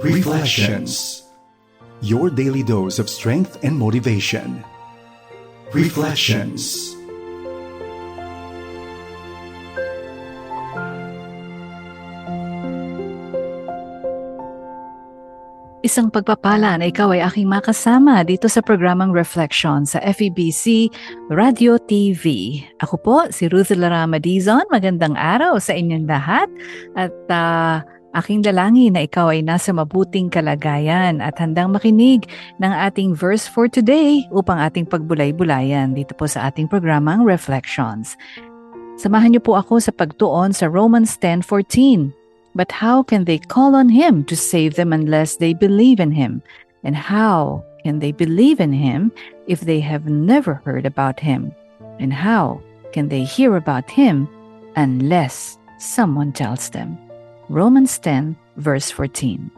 Reflections Your daily dose of strength and motivation. Reflections Isang pagpapala na ikaw ay aking makasama dito sa programang Reflection sa FEBC Radio TV. Ako po si Ruth Larama Dizon. Magandang araw sa inyong lahat. At ah, aking dalangin na ikaw ay nasa mabuting kalagayan at handang makinig ng ating verse for today upang ating pagbulay-bulayan dito po sa ating programang Reflections. Samahan niyo po ako sa pagtuon sa Romans 10.14. But how can they call on him to save them unless they believe in him? And how can they believe in him if they have never heard about him? And how can they hear about him unless someone tells them? Romans 10, verse 14.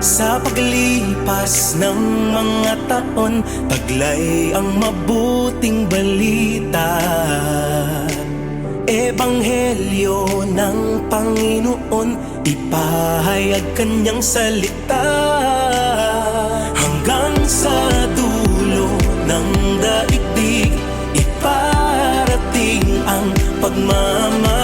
Sa paglipas ng mga taon Taglay ang mabuting balita Ebanghelyo ng Panginoon Ipahayag kanyang salita Hanggang sa ng daigdig Iparating ang pagmamahal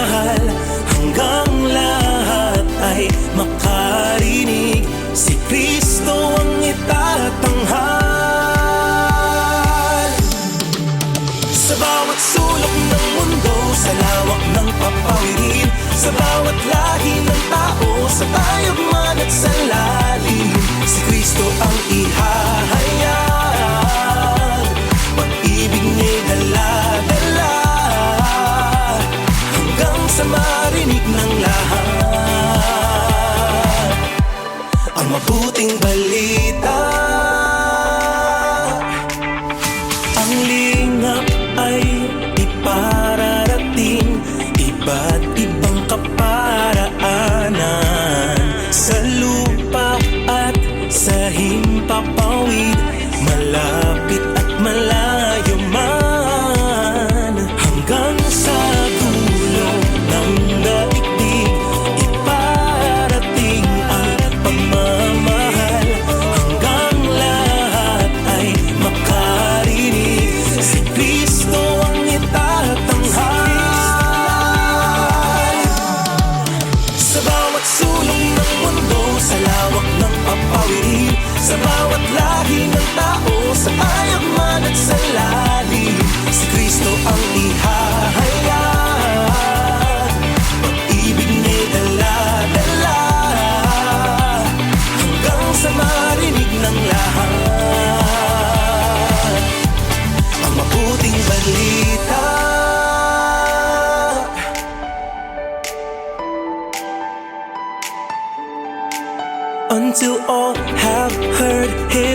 나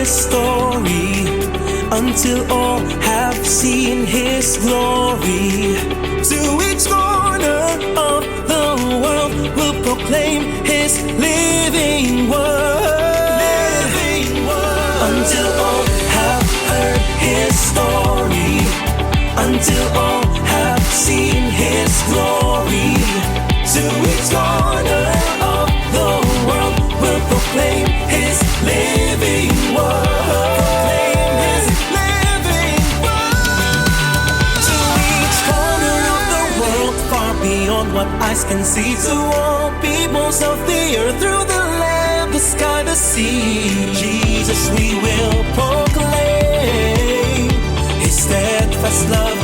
his story, until all have seen his glory. To each corner of the world will proclaim his living word. Living word. Until all have heard his story, until all have seen his glory. To each corner eyes can see. To all peoples of the earth, through the land, the sky, the sea. Jesus, we will proclaim His steadfast love.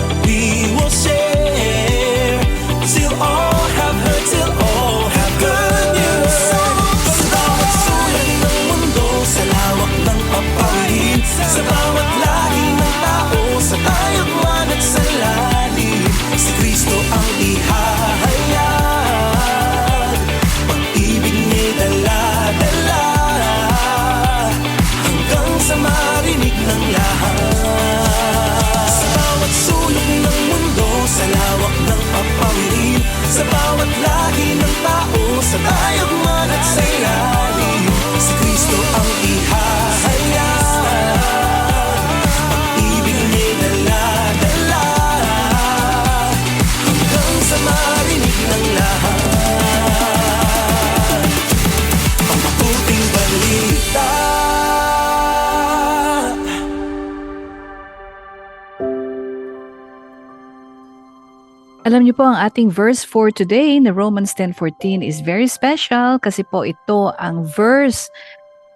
Alam niyo po ang ating verse for today na Romans 10:14 is very special kasi po ito ang verse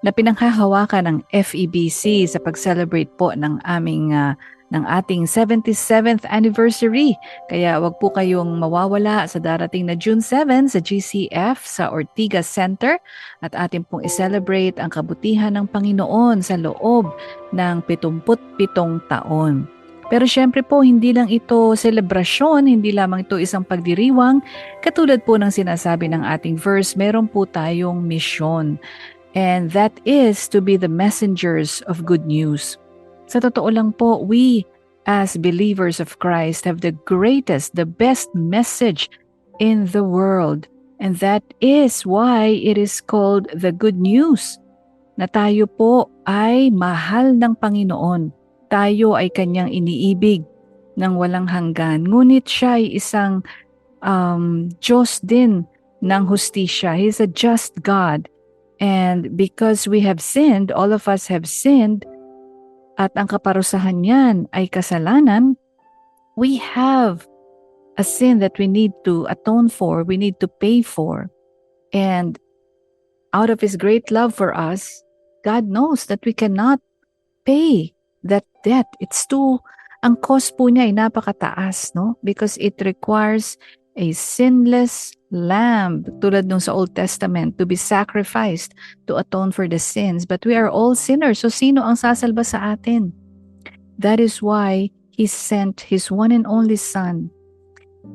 na pinanghahawakan ng FEBC sa pag-celebrate po ng aming ah, ng ating 77th anniversary. Kaya wag po kayong mawawala sa darating na June 7 sa GCF sa Ortigas Center at atin pong i-celebrate ang kabutihan ng Panginoon sa loob ng 77 taon. Pero syempre po, hindi lang ito selebrasyon, hindi lamang ito isang pagdiriwang. Katulad po ng sinasabi ng ating verse, meron po tayong misyon. And that is to be the messengers of good news. Sa totoo lang po, we as believers of Christ have the greatest, the best message in the world. And that is why it is called the good news. Na tayo po ay mahal ng Panginoon tayo ay kanyang iniibig ng walang hanggan. Ngunit siya ay isang um, Diyos din ng hustisya. He's a just God. And because we have sinned, all of us have sinned, at ang kaparusahan niyan ay kasalanan, we have a sin that we need to atone for, we need to pay for. And out of His great love for us, God knows that we cannot pay that debt. It's too, ang cost po niya ay napakataas, no? Because it requires a sinless lamb, tulad nung sa Old Testament, to be sacrificed to atone for the sins. But we are all sinners, so sino ang sasalba sa atin? That is why He sent His one and only Son,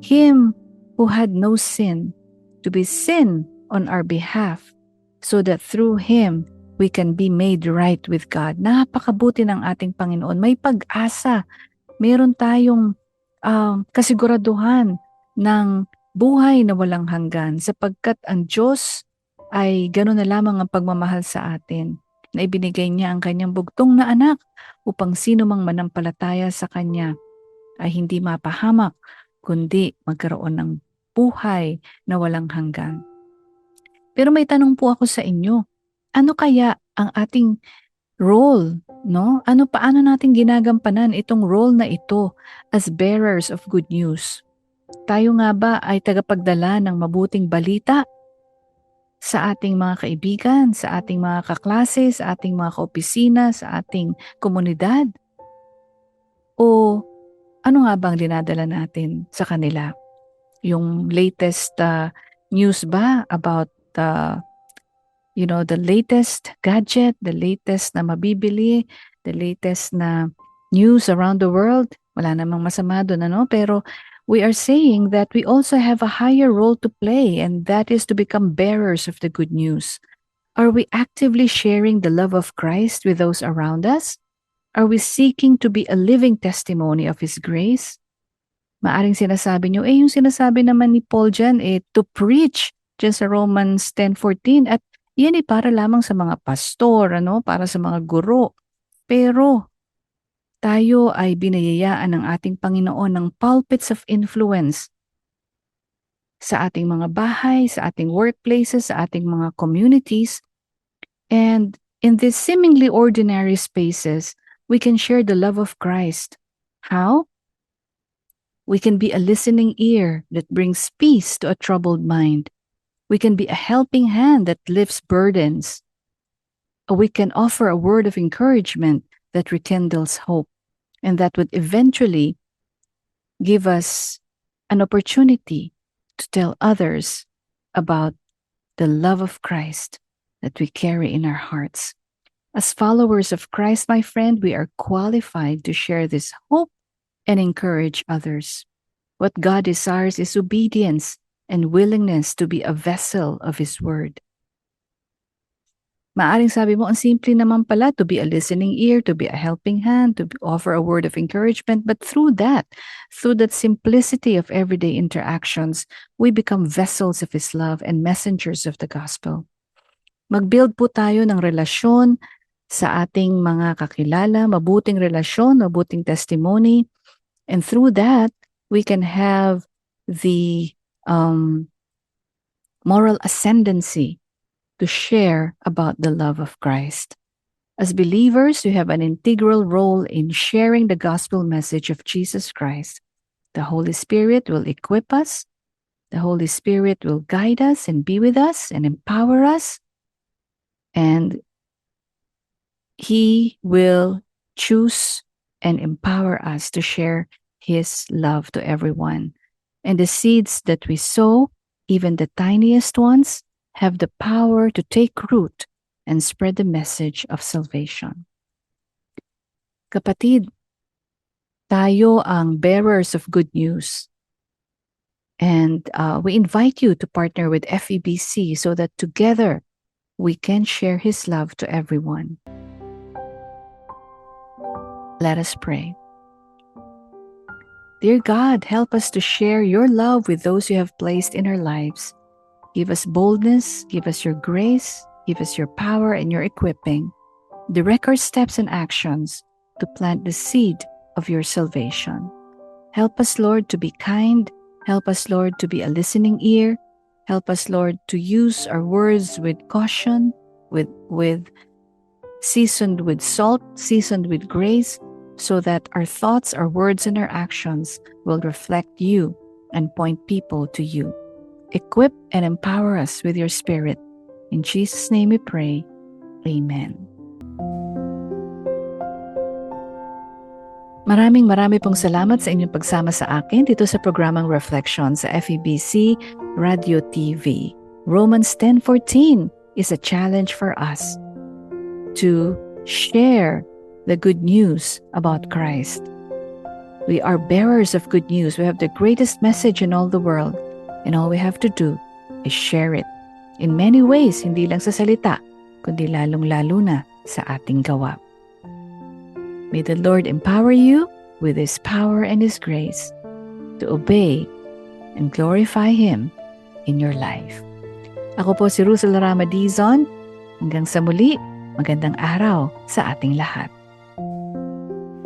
Him who had no sin, to be sin on our behalf, so that through Him we can be made right with God. Napakabuti ng ating Panginoon. May pag-asa. Meron tayong uh, kasiguraduhan ng buhay na walang hanggan sapagkat ang Diyos ay gano'n na lamang ang pagmamahal sa atin na ibinigay niya ang kanyang bugtong na anak upang sino mang manampalataya sa kanya ay hindi mapahamak kundi magkaroon ng buhay na walang hanggan. Pero may tanong po ako sa inyo ano kaya ang ating role, no? Ano paano natin ginagampanan itong role na ito as bearers of good news? Tayo nga ba ay tagapagdala ng mabuting balita sa ating mga kaibigan, sa ating mga kaklase, sa ating mga kaopisina, sa ating komunidad? O ano nga bang dinadala natin sa kanila? Yung latest uh, news ba about uh, you know, the latest gadget, the latest na mabibili, the latest na news around the world. Wala namang masama doon, ano? Pero we are saying that we also have a higher role to play, and that is to become bearers of the good news. Are we actively sharing the love of Christ with those around us? Are we seeking to be a living testimony of His grace? Maaring sinasabi nyo, eh yung sinasabi naman ni Paul dyan, eh to preach dyan sa Romans 10.14 at yan ay para lamang sa mga pastor, ano, para sa mga guro. Pero tayo ay binayayaan ng ating Panginoon ng pulpits of influence sa ating mga bahay, sa ating workplaces, sa ating mga communities. And in these seemingly ordinary spaces, we can share the love of Christ. How? We can be a listening ear that brings peace to a troubled mind. We can be a helping hand that lifts burdens. We can offer a word of encouragement that rekindles hope and that would eventually give us an opportunity to tell others about the love of Christ that we carry in our hearts. As followers of Christ, my friend, we are qualified to share this hope and encourage others. What God desires is obedience and willingness to be a vessel of His Word. Maaring sabi mo, ang simple naman pala to be a listening ear, to be a helping hand, to offer a word of encouragement. But through that, through that simplicity of everyday interactions, we become vessels of His love and messengers of the gospel. Mag-build po tayo ng relasyon sa ating mga kakilala, mabuting relasyon, mabuting testimony. And through that, we can have the um, moral ascendancy to share about the love of Christ. As believers, we have an integral role in sharing the gospel message of Jesus Christ The Holy Spirit will equip us. The Holy Spirit will guide us and be with us and empower us. And He will choose and empower us to share His love to everyone. And the seeds that we sow, even the tiniest ones, have the power to take root and spread the message of salvation. Kapatid, tayo ang bearers of good news. And uh, we invite you to partner with FEBC so that together we can share His love to everyone. Let us pray. Dear God, help us to share your love with those you have placed in our lives. Give us boldness, give us your grace, give us your power and your equipping. Direct our steps and actions to plant the seed of your salvation. Help us, Lord, to be kind. Help us, Lord, to be a listening ear. Help us, Lord, to use our words with caution, with, with seasoned with salt, seasoned with grace, so that our thoughts, our words, and our actions will reflect you and point people to you. Equip and empower us with your Spirit. In Jesus' name we pray. Amen. Maraming marami pong salamat sa inyong pagsama sa akin dito sa programang Reflection sa FEBC Radio TV. Romans 10.14 is a challenge for us to share the good news about Christ. We are bearers of good news. We have the greatest message in all the world. And all we have to do is share it. In many ways, hindi lang sa salita, kundi lalong-lalo na sa ating gawa. May the Lord empower you with His power and His grace to obey and glorify Him in your life. Ako po si Russell Rama Dizon. Hanggang sa muli, magandang araw sa ating lahat.